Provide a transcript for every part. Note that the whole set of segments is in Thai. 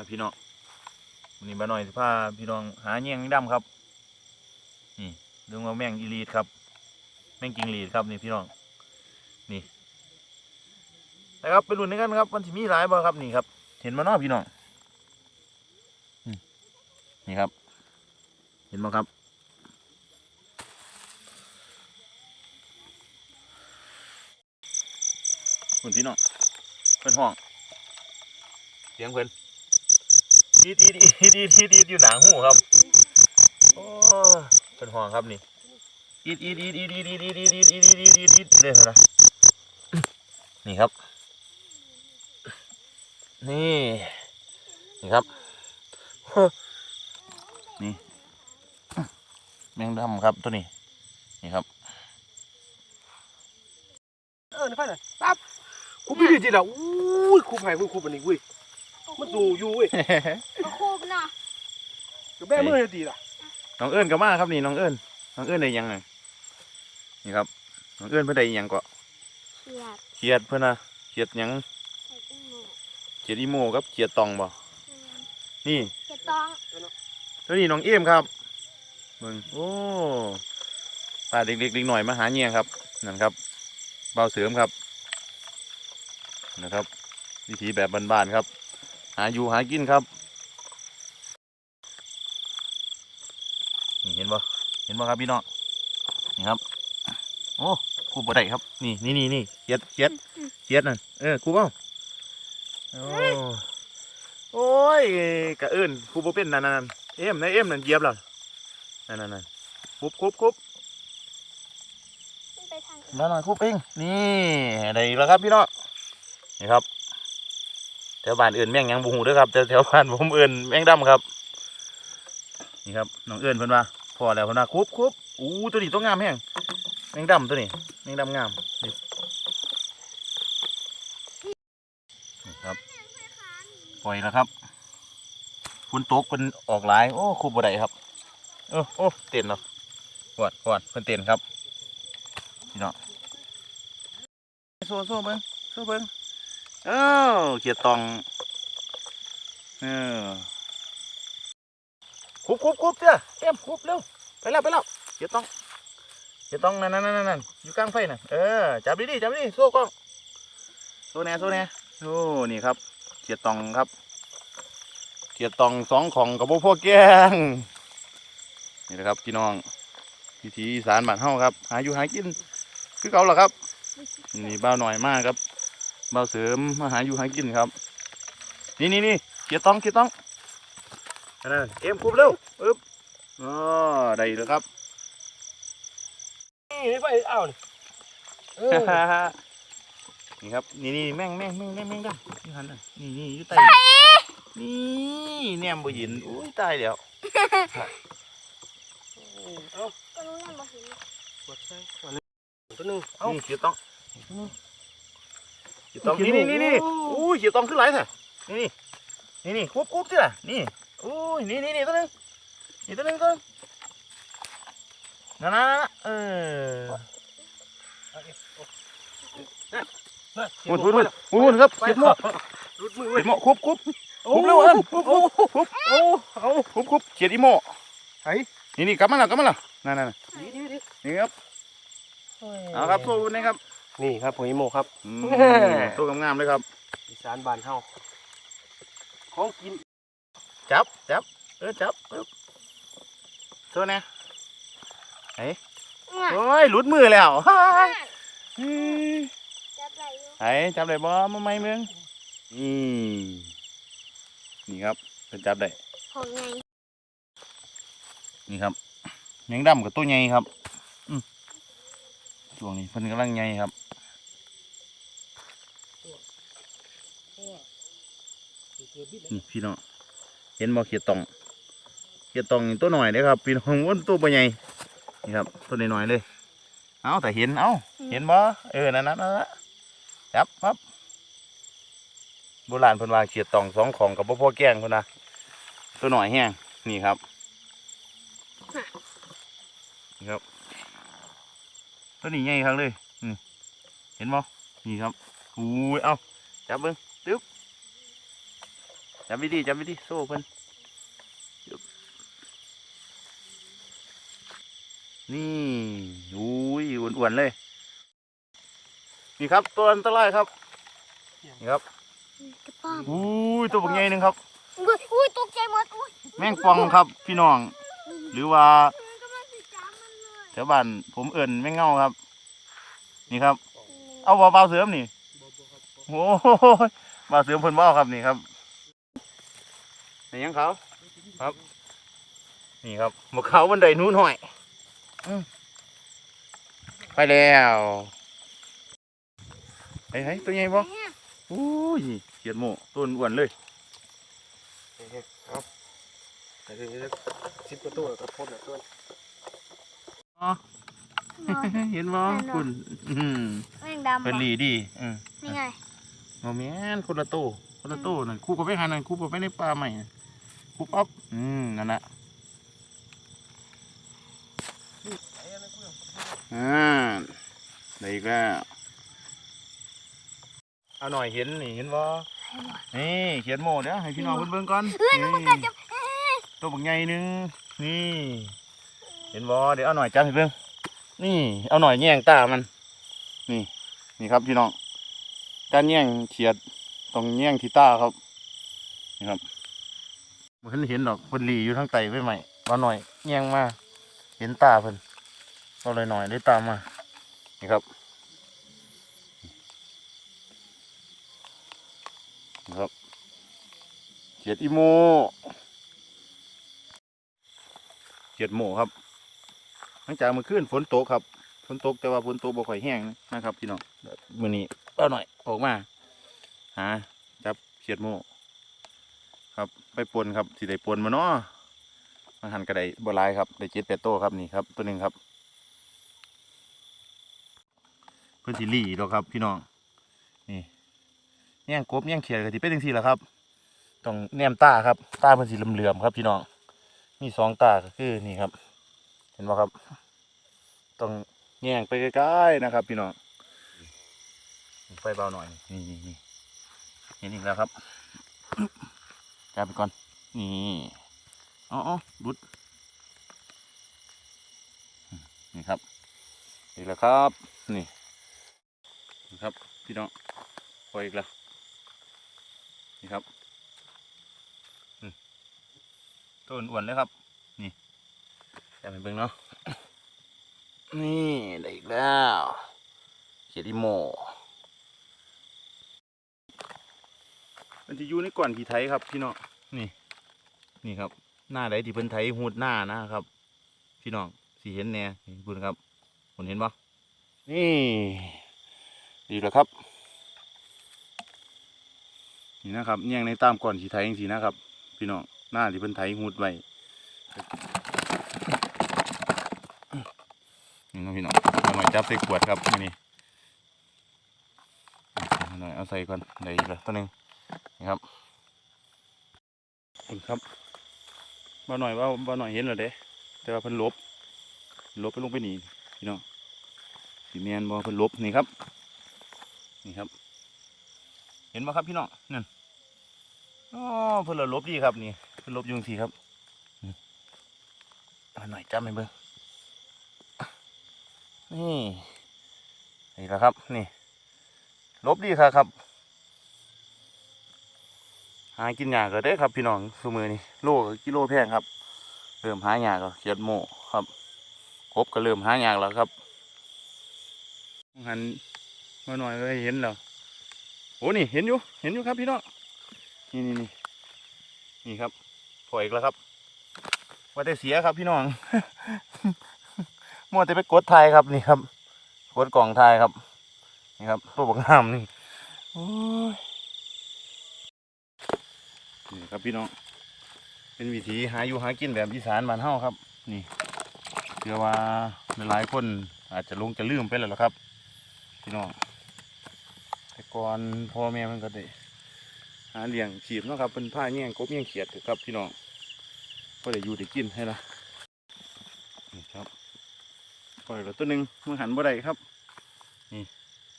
ครับพี่น้องวันนี้มาหน่อยสิพาพี่น้องหาแยงดำครับ นี่เรื่องว่าแมงอีลีดครับ แมงกิงลีดครับนี่พี่น้อง นี่นะครับไปลุ้นกันครับมันจะมีหลายบ่ครับนี่ครับ เห็นมานาะพี่น้องนี่ครับ เห็นบ่ครับคุณพี่น้องเพิ่นห้องเสียงเพิ่น อีดอีดอีดอีดอีดอีดอยู่หนังหูครับโอ้เพิ่นห้องครับนี่อีดอีดอีดอีดอีดอีดอีดอีดอีดอีดอีดอีดอีดอีดเลยนะนี่ครับ นี่นี่ครับนี่แมงดำครับตัวนี้นี่ครับเออนี่ไฟน่ะปั๊บคุบพี่ดีจีละอุ้ยคุบไผ่คุบคุบอันนี้เว้ย มันสูงอยู่เว้ยก็คูบเนาะกับแม่มือจะตีล่ะน้องเอิญก็มาครับนี่น้องเอิญน้องเอิญได้หยังไงนี่ครับน้องเอิญเพิ่นได้หยังก็เขียดเขียดเพิ่นน่ะเขียดหยังใส่ตุ้งหมูเขียดอีโมกับเขียดตองบ่นี่เขียดตองตัวนี้น้องเอ็มครับเบิ่งโอ้ป้าเด็กๆเด็กหน่อยมาหาเงียครับนั่นครับเบาเสริมครับนะครับ วิธีแบบบ้านๆครับ หาอยู่หากินครับนี่เห็นบ่เห็นบ่ครับพี่น้องนี่ครับ โอ้คูบ่ได้ครับ นี่นี่นี่นี่เขียดเขียดเขียดนั่นเออคูเปล่าโอ้โอ้ยกะเอิญคูบ่เป็นนั่นนั่นนั่นเอ็มนะเอ็มนั่นเหยียบแล้วนั่นนั่นนั่นคุบคุบคุบขึ้นไปทางมาหน่อยคุบเองนี่ได้อีกแล้วครับพี่น้องนี่ครับแถ วบ้านอื่นแม่งยังบูหูเด้วยครับแต่แถวบ้านผมอื่นแม่งดำครับ นี่ครับน้องเอิญเพิ่นว่าพอแล้วเพิ่นว่าคุบคุบอู้ตัวนี้ตัวงามแห้งแม่งดำตัวนี้แม่งดำงามนี่ครับปล่อยแล้วครับฝนตกเป็นออกหลายโอ้คุบบ่ได้ครับโอ้โอ้เต้นเนาะหวดหวดเพิ่นเต้นครับพี่น้องโซ่โซ่เบิ้งโซ่เบิ้ง เออเขียดตองเออคุบคุบคุบเจ้าเอ็มคุบเร็วไปแล้วไปแล้วเขียดตองเขียดตองนั่นนั่นนั่นนั่นอยู่กลางไฟน่ะเออจับดีๆจับดีโซ่กล้องโซ่แน่โซ่แน่โอ้นี่ครับเขียดตองครับเขียดตองสองของกับพวกแกงนี่นะครับพี่น้องวิธีอีสานบ้านเฮาครับ หาอยู่หากินคือเก่าล่ะครับนี่บ้าหน่อยมากครับ เบ้าเสริมมาหาอยู่หากินครับ นี่นี่นี่เกียร์ต้องเกียร์ต้องอันนั่นเอ็มคุบเร็วอึ๊บอ๋อได้แล้วครับนี่นี่ไฟอ้าวนี่เออนี่ครับนี่นี่แม่งแม่งแม่งแม่งแม่งดำนี่หันน่ะนี่นี่อยู่ใต้นี่แนมบ่เห็นอุ้ยตายแล้วเอาก็รู้นั่นบ่เห็นกดใส่อันนี้ตัวหนึงเอ้าเกียร์ต้อง เกียร์ต้องนี่นี่นี่นี่อุ้ยเกียร์ต้องขึ้นไหลแท้นี่นี่นี่คุบคุบจ้ะนี่อุ้ยนี่นี่นี่ตัวหนึงนี่ตัวหนึงตัวหนึงนั่นนั่นนั่นเออน่ะหุ่นหุ่นหุ่นหุ่นครับเก็บหม้อรุดมือเก็เว้ยบหม้อคุบคุบคุบเร็วเอิญคุบคุบคุบโอ้เอาคุบคุบเขียดอีโม่ไอ้นี่นี่กลับมาแล้วกลับมาแล้วนั่นนั่นดีดีดีนี่ครับเอาครับสู้นี่ครับ นี่ครับหอยโมครับอืมตัวงามๆเลยครับ อีสานบ้านเฮาของกินจับจับเออจับปึ๊บตัวนี้ง่ะโอ้ยหลุดมือแล้วเฮ้ยอืมจับไหลอยู่ไอ้จับได้บ่มาไม่เมืองนี่นี่ครับเป็นจับได้ของไงนี่ครับแมงดำกับตัวใหญ่ครับอืมช่วงนี้เพิ่นกำลังใหญ่ครับนี่ พี่น้องเห็นบ่เขียดตองเขียดตองนี่ตัวหน่อยเด้อครับ พี่น้องมันตัวบ่ใหญ่นี่ครับตัวน้อยๆเลย เอาแต่เห็นเอาเห็นบ่เออนั่นนั่นนั่นละจับครับโบราณเพิ่นว่าเขียดตองสองของกับบ่พอแกล้งเพิ่นนะตัวหน่อยแห้งนี่ครับนี่ครับตัวนี้ใหญ่ครับเลยนี่เห็นบ่นี่ครับ อุ้ยเอาจับเบิ้งตึ๊บจับวิดีจับวิดีโซ่เพิ่นนี่อุ้ยอ้วนๆเลย นี่ครับตัวอันตรายครับ นี่ครับกระป๋องอุ้ยตัวบักใหญ่หนึงครับ อุ้ยอุ้ยตกใจหมดอุ้ยแมงปองครับพี่น้อง หรือว่าแถวบ้านผมเอิ่นแมงเง่าครับ นี่ครับ เอาเบาๆเสริมนี่ โอ้โหบาเสริมเพิ่นบ่เอาครับนี่ครับนี่ยังเขาครับ นี่ครับหมวกเขาบันไดนู้นหน่อยอืมไปแล้วไอ้ไอ้ตัวใหญ่บ่เนี่ยอู้ยเขียดโมตัวอ้วนๆเลยเอาแต่ทีนี้สิบกว่าตัวกับพ่นอะตัวอ๋อเห็นบ่คุณอืมแมงดำเพิ่นหลีดีอืมนี่ไง โมแม่นคนละโตคนละโตนั่นคู่กับไปหานั่นคู่กับไปในป่าใหม่น่ะคู่ปั๊บอืมนั่นน่ะอ่าได้อีกแล้วเอาหน่อยเห็นนี่เห็นบ่นี่เขียนโมเดี๋ยวให้พี่น้องเพิ่นเบิ่งก่อนนี่ตัวบักใหญ่หนึงนี่ เห็นบ่เดี๋ยวเอาหน่อยจับให้เบิ่งนี่ เอาหน่อยแย่งตามัน นี่ นี่ครับพี่น้อง การแย่งเขียดต้องแย่งที่ตาครับนี่ครับเพิ่นเห็นดอกเพิ่นหลีอยู่ทางไตไว้ใหม่ว่าหน่อยแย่งมาเห็นตาเพิ่นก็เลยหน่อยได้ตามมานี่ครับนี่ครับเขียดอีโมเขียดโมครับหลังจากเมื่อคืนฝนตกครับฝนตกแต่ว่าฝนตกบ่ค่อยแห้งนะครับพี่น้องมื้อนี้ เอาหน่อย ออกมา หาจับเขียดโมครับไปปนครับสิได้ปนมาเนาะมาหันกระไดบัวลายครับได้เจ็ดแปดโตวครับนี่ครับ ตัวหนึ่งครับ เพื่อนสิหลี่ดอกครับ พี่น้องนี่แย่งกบแย่งเขียดก็สิเป็นจังซี่แหละครับต้องแนมตาครับ ตาเพื่อนสีเหลื่อมๆครับ พี่น้องมีสองตาก็คือนี่ครับ เห็นไหมครับ ต้องแย่งไปใกล้ๆนะครับ พี่น้อง ไฟเบาหน่อยนี่นี่นี่เห็นอีกแล้วครับจับไปก่อนนี่อ๋ออบุดนี่ครับอีกแล้วครับนี่นครับพี่น้องปล่อยอีกแล้วนี่ครับต้นอ้วนเลยครับ นี่จับไปเบิ่งเนาะนี่ได้อีกแล้วเขียดอีโม มันจะอยู่ในก่อนผีไทยครับพี่น้องนี่ นี่ครับ หน้าใดที่เพิ่นไทยหูดหน้านะครับ พี่น้องสีเห็นแน่นี่คุณครับคุณเห็นปะนี่ดีแล้วครับ นี่นะครับแย่งในตามก่อนสีไทยจริงๆนะครับ พี่น้องหน้าที่เพิ่นไทยหูดไว้นี่น้องพี่น้องเอาหน่อยจับใส่ขวดครับนี่เอาหน่อยเอาใส่ก่อนได้อีกแล้วตัวหนึง นี่ครับคุณครับบ่หน่อยว่าบ่หน่อยเห็นแล้วเด้แต่ว่าเพิ่นลบลบไปลงไปนี่พี่น้องสีแมนบ่เพิ่นลบนี่ครับ นี่ครับ เห็นบ่ครับพี่น้องนั่นอ๋อเพิ่นละหลบดีครับนี่เพิ่นลบยู่จังซี่ครับมาหน่อยจำให้เบิ่งนี่นี่แหละครับ นี่ ลบดีครับครับ หากินหยาก็ได้ครับพี่น้องสมือนี่โลก็กิโลแพงครับ เริ่มหาหยาก็เขียดโมครับครบก็เริ่มหาหยาแล้วครับหันมาหน่อยก็เห็นแล้วโอ้นี่เห็นอยู่เห็นอยู่ครับพี่น้องนี่นี่นี่นี่ครับปล่อยอีกแล้วครับ ว่าแต่เสียครับพี่น้องมัวแต่ไปกดไทยครับนี่ครับกดกล่องไทยครับ นี่ครับตัวบักงามนี่โอ้ย นี่ครับพี่น้อง เป็นวิธีหาอยู่หากินแบบอีสานบ้านเฮาครับ นี่เชื่อว่าหลายคนอาจจะลงจะลืมไปแล้วครับ พี่น้องแต่ก่อนพ่อแม่เพิ่นก็ได้หาเลี้ยงชีพเนาะครับเป็นผ้าแย่งกบแย่งเขียดถอะครับ พี่น้องก็ได้อยู่ได้กินให้ละนี่ครับปล่อยแล้วตัวหนึ่งมือหันบ่ได้ครับ นี่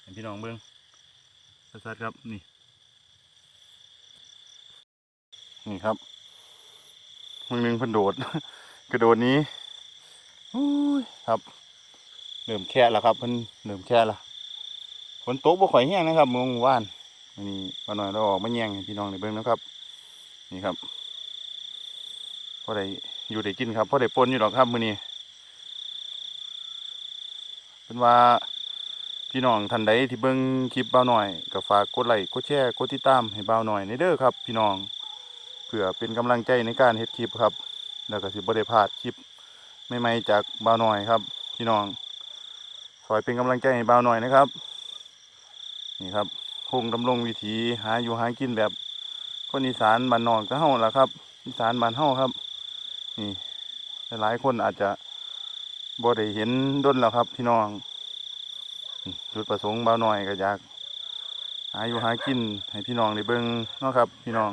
ให้พี่น้องเบิ่งชัดๆครับนี่ นี่ครับมึงนึงพิ่นโดด กระโดดนี้อครับเริ่มแค่แล้วครับเพิ่นเริ่มแค่ละฝนตกบ่ค่อยแห้งนะครับเมื่อวานนนี้มาหน่อยเราออกมาแย่งพี่น้องได้เบิ่งนะครับ นี่ครับพอได้อยู่ได้กินครับพอได้ปนอยู่หรอกครับมื้อนี้เป็นว่าพี่น้องท่านใดที่เบิ่งคลิปเบาหน่อยก็ฝากกดไลค์กดแชร์กดติดตามให้เบาหน่อยในเด้อครับ พี่น้อง เพื่อเป็นกำลังใจในการเฮ็ดคลิปครับ แล้วก็สิบ่ได้พลาดคลิปใหม่ๆจากเบาหน่อยครับพี่น้องคอยเป็นกำลังใจให้เบาหน่อยนะครับ นี่ครับคงดำรงวิถีหาอยู่หากินแบบคนอีสานบ้านนอกก็เฮาล่ะครับอีสานบ้านเฮาครับ นี่หลายคนอาจจะบ่ได้เห็นด้นแล้วครับ พี่น้องจุดประสงค์บ่าวน้อยก็อยาก หาอยู่หากินให้พี่น้องได้เบิ่งเนาะครับ พี่น้อง